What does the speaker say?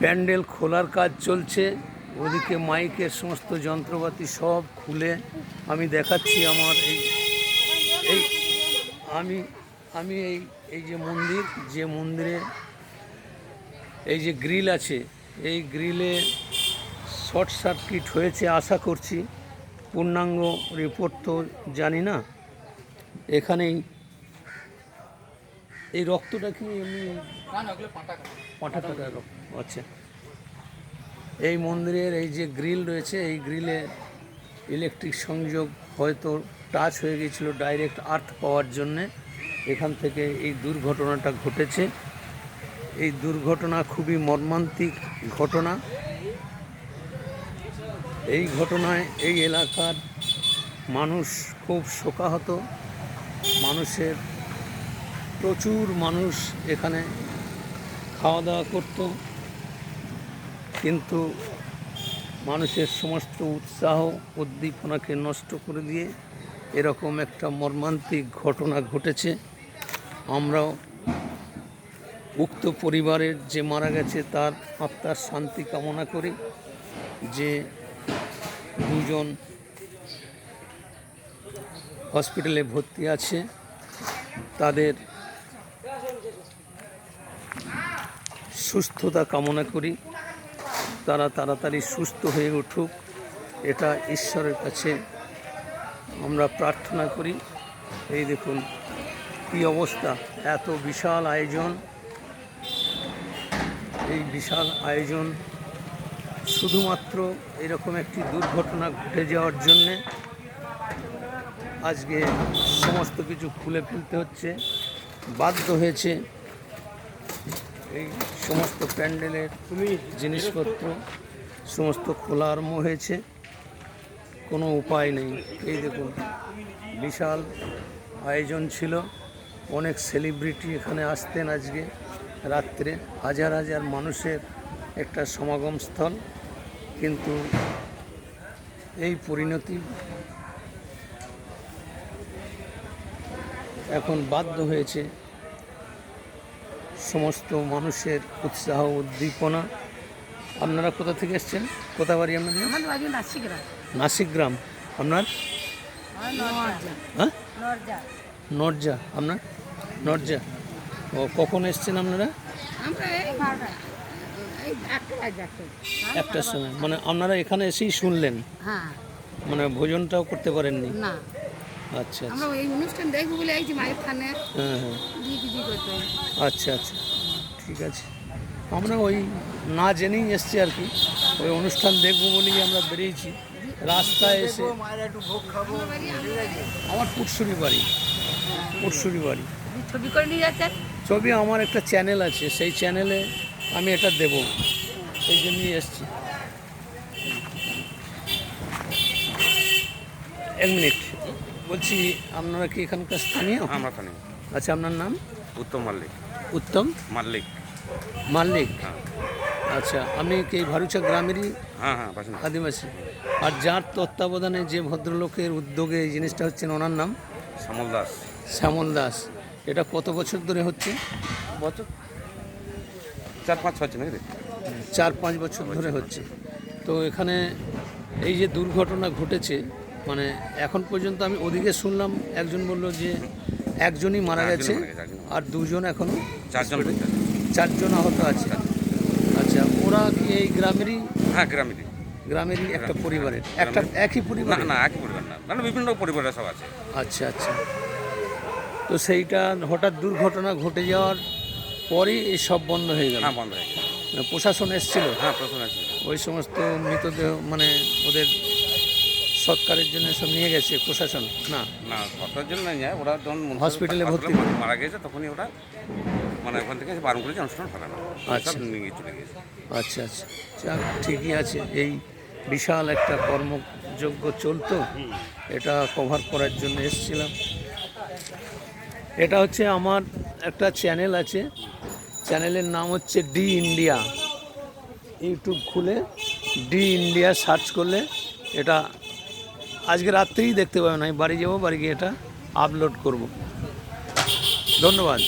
প্যান্ডেল খোলার কাজ চলছে। ওদিকে মাইকের সমস্ত যন্ত্রপাতি সব খুলে আমি দেখাচ্ছি আমার এই এই আমি আমি এই এই যে মন্দির, যে মন্দিরে এই যে গ্রিল আছে, এই গ্রিলে শর্ট সার্কিট হয়েছে আশা করছি। পূর্ণাঙ্গ রিপোর্ট তো জানি না। এখানেই এই রক্তটা কি এমনি পাঁঠা কাটা। রক্ত? আচ্ছা। এই মন্দিরের এই যে গ্রিল রয়েছে এই গ্রিলে ইলেকট্রিক সংযোগ হয়তো টাচ হয়ে গিয়েছিল ডাইরেক্ট আর্থ পাওয়ার জন্যে। এখান থেকে এই দুর্ঘটনাটা ঘটেছে। এই দুর্ঘটনা খুবই মর্মান্তিক ঘটনা। এই ঘটনায় এই এলাকার মানুষ খুব শোকাহত। মানুষের প্রচুর মানুষ এখানে খাওয়া দাওয়া করত। কিন্তু মানুষের সমস্ত উৎসাহ, উদ্দীপনাকে নষ্ট করে দিয়ে এরকম একটা মর্মান্তিক ঘটনা ঘটেছে। আমরাও উক্ত পরিবারের যে মারা গেছে তার আত্মার শান্তি কামনা করি যে দুজন হসপিটালে ভর্তি আছে। তাদের সুস্থতা কামনা করি। তারা তাড়াতাড়ি সুস্থ হয়ে উঠুক। এটা ঈশ্বরের কাছে আমরা প্রার্থনা করি। এই দেখুন, কী অবস্থা। এত বিশাল আয়োজন। এই বিশাল আয়োজন শুধুমাত্র এরকম একটি দুর্ঘটনা ঘটে যাওয়ার জন্যে আজকে সমস্ত কিছু খুলে ফেলতে হচ্ছে। বাধ্য হয়েছে এই সমস্ত প্যান্ডেলের জিনিসপত্র, সমস্ত খোলা আরম্ভ হয়েছে। কোনো উপায় নেই। এই দেখুন, বিশাল আয়োজন ছিল। অনেক সেলিব্রিটি এখানে আসতেন আজকে রাত্রে। হাজার হাজার মানুষের একটা সমাগম স্থল। কিন্তু এই পরিণতি এখন বাধ্য হয়েছে সমস্ত মানুষের উৎসাহ উদ্দীপনা। আপনারা কোথা থেকে এসছেন? কোথা বাড়ি আপনাদের? নাসিক গ্রাম আপনার? নরজা। হ্যাঁ? নরজা। আপনার? নরজা। ও কখন এসছেন আপনারা? একটার সময়। মানে আপনারা এখানে এসেই শুনলেন? হ্যাঁ। মানে ভোজনটাও করতে পারেননি? না। আচ্ছা আচ্ছা। আমরা এই অনুষ্ঠান দেখব বলে এই যে মায়ের থানে হ্যাঁ হ্যাঁ। আচ্ছা আচ্ছা। ঠিক আছে। আমরা ওই না জেনেই এসছি আর কি। ওই অনুষ্ঠান দেখব বলেই আমরা বেরিয়েছি। রাস্তায় এসে আমার পুটসুরি বাড়ি পুটসুরি বাড়ি। ছবি করে নিয়ে যাচ্ছেন? ছবি আমার একটা চ্যানেল আছে। সেই চ্যানেলে আমি এটা দেব। এই জন্যই এসছি। এক মিনিট। বলছি আপনারা কি এখানকার স্থানীয়? আমরা নেই আচ্ছা আপনার নাম? উত্তম মাল্লিক। উত্তম? মাল্লিক। মাল্লিক? হ্যাঁ। আচ্ছা আপনি কি ভারুচা গ্রামেরই হ্যাঁ হ্যাঁ আদিবাসী? আর যার তত্ত্বাবধানে যে ভদ্রলোকের উদ্যোগে এই জিনিসটা হচ্ছে ওনার নাম? শ্যামল দাস। শ্যামল দাস। এটা কত বছর ধরে হচ্ছে? বছর? চার পাঁচ ছয় নাকি চার পাঁচ বছর ধরে হচ্ছে। তো এখানে এই যে দুর্ঘটনা ঘটেছে মানে এখন পর্যন্ত আমি ওদিকে শুনলাম একজন বলল যে একজনই মারা গেছে। আর দুজন এখনও চারজন চারজন আহত আছে। আচ্ছা ওরা কি এই গ্রামেরই? হ্যাঁ গ্রামেরই। গ্রামেরই একটা পরিবারের। একটা একই পরিবার না একই পরিবার না। মানে বিভিন্ন পরিবারের সব আছে। আচ্ছা আচ্ছা। তো সেইটা হঠাৎ দুর্ঘটনা ঘটে যাওয়ার পরেই এই সব বন্ধ হয়ে গেল। হ্যাঁ বন্ধ হয়ে গেছে। প্রশাসন এসেছিল? হ্যাঁ প্রথম আছে ওই সমস্ত মৃতদেহ মানে ওদের সৎকারের জন্য সব নিয়ে গেছে প্রশাসন? না না কতর জন্য নেই। ওরা যখন হসপিটালে ভর্তি মারা গেছে তখনই ওরা মানে ওখান থেকে বারণ করেছে অনুষ্ঠান ফেলানো আচ্ছা। নিয়ে চলে গেছে। আচ্ছা আচ্ছা। যাক ঠিকই আছে। এই বিশাল একটা কর্মযজ্ঞ চলতো। এটা কভার করার জন্য এসেছিলাম। এটা হচ্ছে আমার একটা চ্যানেল আছে। চ্যানেলের নাম হচ্ছে ডি ইন্ডিয়া ইউটিউব খুলে ডি ইন্ডিয়া সার্চ করলে এটা আজকে রাত্রেই দেখতে পাবেন আমি বাড়ি যাব বাড়ি গিয়ে এটা আপলোড করব। ধন্যবাদ।